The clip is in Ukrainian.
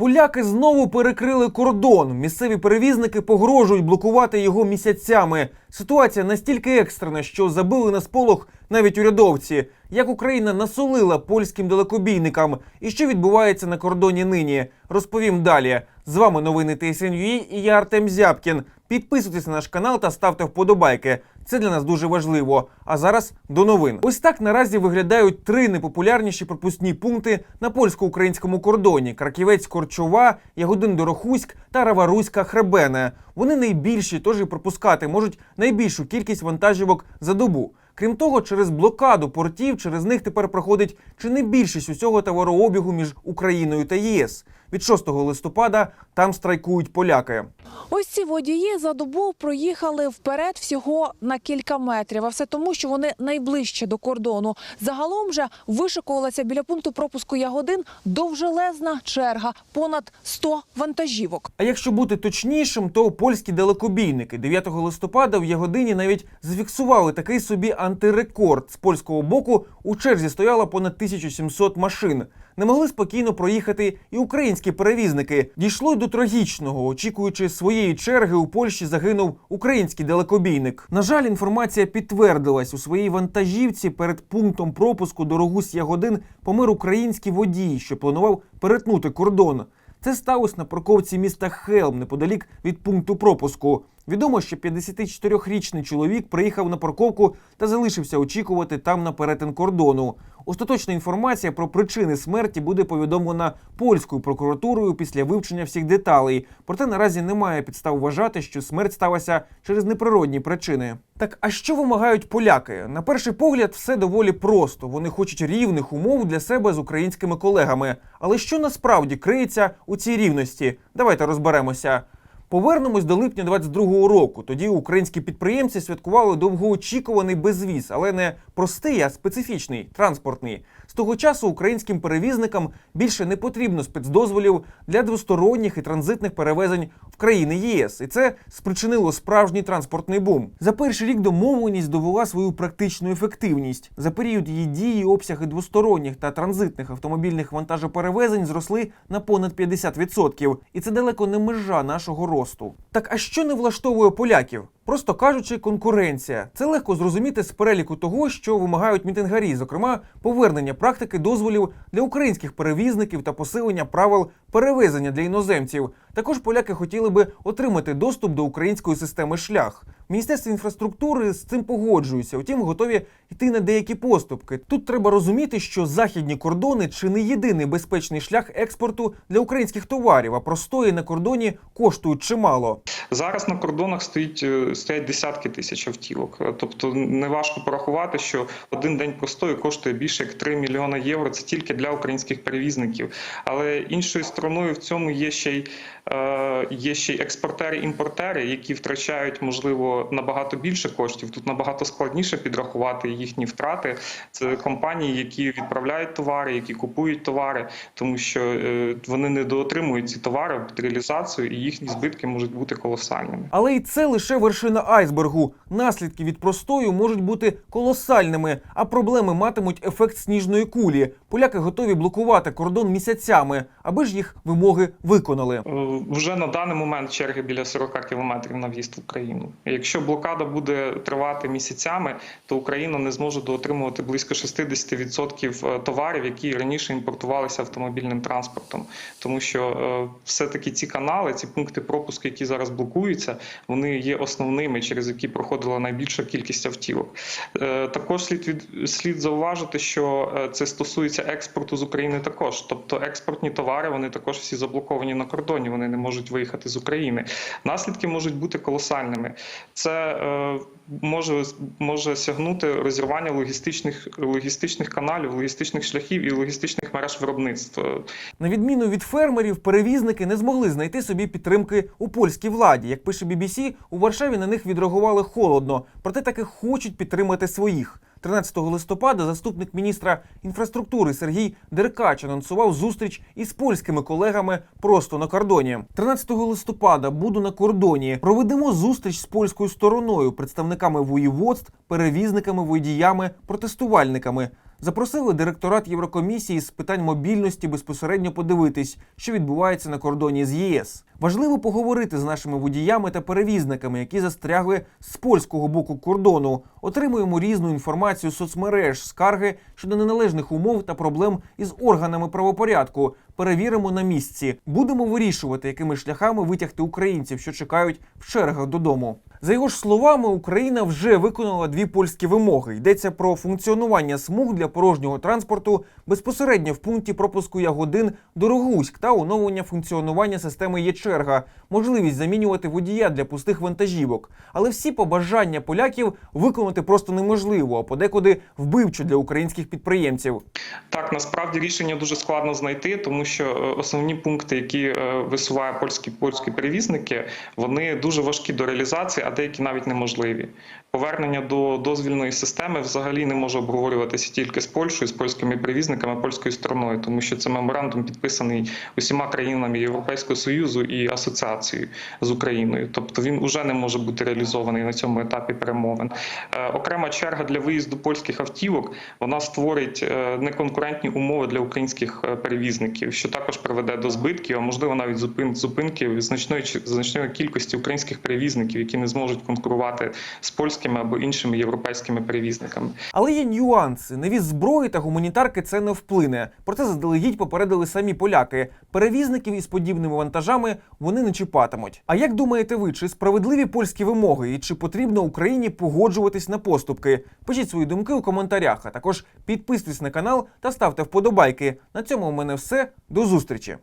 Поляки знову перекрили кордон. Місцеві перевізники погрожують блокувати його місяцями. Ситуація настільки екстрена, що забили на сполох навіть урядовці. Як Україна насолила польським далекобійникам і що відбувається на кордоні нині, розповім далі. З вами новини ТСНЮІ і я Артем Зябкін. Підписуйтесь на наш канал та ставте вподобайки. Це для нас дуже важливо. А зараз до новин. Ось так наразі виглядають три непопулярніші пропускні пункти на польсько-українському кордоні: Краківець Корчова, Ягодин Дорохуськ та Раваруська Хребене. Вони найбільші, тож і пропускати можуть найбільшу кількість вантажівок за добу. Крім того, через блокаду портів через них тепер проходить чи не більшість усього товарообігу між Україною та ЄС. Від 6 листопада там страйкують поляки. Ось ці водії за добу проїхали вперед всього на кілька метрів. А все тому, що вони найближче до кордону. Загалом же вишикувалася біля пункту пропуску Ягодин довжелезна черга понад 100 вантажівок. А якщо бути точнішим, то польські далекобійники 9 листопада в Ягодині навіть зафіксували такий собі антирекорд. З польського боку у черзі стояло понад 1700 машин. Не могли спокійно проїхати і українські перевізники. Дійшло й до трагічного. Очікуючи своєї черги, у Польщі загинув український далекобійник. На жаль, інформація підтвердилась у своїй вантажівці перед пунктом пропуску дорогусь Ягодин помер український водій, що планував перетнути кордон. Це сталося на парковці міста Хелм неподалік від пункту пропуску. Відомо, що 54-річний чоловік приїхав на парковку та залишився очікувати там на перетин кордону. Остаточна інформація про причини смерті буде повідомлена польською прокуратурою після вивчення всіх деталей. Проте наразі немає підстав вважати, що смерть сталася через неприродні причини. Так а що вимагають поляки? На перший погляд, все доволі просто. Вони хочуть рівних умов для себе з українськими колегами. Але що насправді криється у цій рівності? Давайте розберемося. Повернемось до липня 22-го року. Тоді українські підприємці святкували довгоочікуваний безвіз, але не простий, а специфічний транспортний. З того часу українським перевізникам більше не потрібно спецдозволів для двосторонніх і транзитних перевезень в країни ЄС, і це спричинило справжній транспортний бум. За перший рік домовленість довела свою практичну ефективність. За період її дії обсяги двосторонніх та транзитних автомобільних вантажоперевезень зросли на понад 50%. І це далеко не межа нашого росту. Так а що не влаштовує поляків? Просто кажучи, конкуренція. Це легко зрозуміти з переліку того, що вимагають мітингарі, зокрема, повернення практики дозволів для українських перевізників та посилення правил перевезення для іноземців. Також поляки хотіли би отримати доступ до української системи шлях. В Міністерстві інфраструктури з цим погоджуються, втім готові йти на деякі поступки. Тут треба розуміти, що західні кордони чи не єдиний безпечний шлях експорту для українських товарів, а простої на кордоні коштують чимало. Зараз на кордонах стоїть е, стоять десятки тисяч автівок. Тобто неважко порахувати, що один день простою коштує більше як 3 мільйони євро. Це тільки для українських перевізників. Але іншою стороною в цьому є ще й е, є ще й експортери-імпортери, які втрачають можливо набагато більше коштів. Тут набагато складніше підрахувати їхні втрати. Це компанії, які відправляють товари, які купують товари, тому що е, вони не доотримують ці товари під реалізацію, і їхні збитки можуть бути колосальними. Але і це лише вершина айсбергу. Наслідки від простою можуть бути колосальними, а проблеми матимуть ефект сніжної кулі. Поляки готові блокувати кордон місяцями, аби ж їх вимоги виконали. Е, Вже на даний момент черги біля 40 кілометрів на в'їзд в Україну. Якщо блокада буде тривати місяцями, то Україна не зможе доотримувати близько 60% товарів, які раніше імпортувалися автомобільним транспортом, тому що е, все-таки ці канали, ці пункти пропуску, які зараз блокуються, вони є основними, через які проходила найбільша кількість автівок. Е, Також слід від слід зауважити, що е, це стосується експорту з України також. Тобто експортні товари вони також всі заблоковані на кордоні, вони не можуть виїхати з України. Наслідки можуть бути колосальними. Це е, може може сягнути розірвання логістичних логістичних каналів, логістичних шляхів і логістичних мереж виробництва. На відміну від фермерів, перевізники не змогли знайти собі підтримки у польській владі. Як пише BBC, у Варшаві на них відреагували холодно, проте таки хочуть підтримати своїх. 13 листопада заступник міністра інфраструктури Сергій Деркач анонсував зустріч із польськими колегами просто на кордоні. 13 листопада буду на кордоні. Проведемо зустріч з польською стороною, представниками воєводств, перевізниками, водіями, протестувальниками. Запросили директорат Єврокомісії з питань мобільності безпосередньо подивитись, що відбувається на кордоні з ЄС. Важливо поговорити з нашими водіями та перевізниками, які застрягли з польського боку кордону. Отримуємо різну інформацію з соцмереж, скарги щодо неналежних умов та проблем із органами правопорядку. Перевіримо на місці. Будемо вирішувати, якими шляхами витягти українців, що чекають в чергах додому. За його ж словами, Україна вже виконала дві польські вимоги. Йдеться про функціонування смуг для порожнього транспорту безпосередньо в пункті пропуску Ягодин Дорогуськ та оновлення функціонування системи Є-черга, можливість замінювати водія для пустих вантажівок. Але всі побажання поляків виконати просто неможливо, а подекуди вбивчо для українських підприємців. Так, насправді рішення дуже складно знайти, тому що е, основні пункти, які е, висуває польські польські перевізники, вони дуже важкі до реалізації, а деякі навіть неможливі. Повернення до дозвільної системи взагалі не може обговорюватися тільки з Польщею, з польськими перевізниками, польською стороною, тому що це меморандум підписаний усіма країнами Європейського союзу і асоціацією з Україною. Тобто він уже не може бути реалізований на цьому етапі перемовин. Е, Окрема черга для виїзду польських автівок вона створить е, неконкурентні умови для українських е, перевізників, що також приведе до збитків, а можливо навіть зупин зупинки значної значної кількості українських перевізників, які не зможуть конкурувати з польськими або іншими європейськими перевізниками. Але є нюанси. Невіз зброї та гуманітарки це не вплине. Про це заздалегідь попередили самі поляки. Перевізників із подібними вантажами вони не чіпатимуть. А як думаєте ви, чи справедливі польські вимоги і чи потрібно Україні погоджуватись на поступки? Пишіть свої думки у коментарях, а також підписуйтесь на канал та ставте вподобайки. На цьому у мене все. До зустрічі!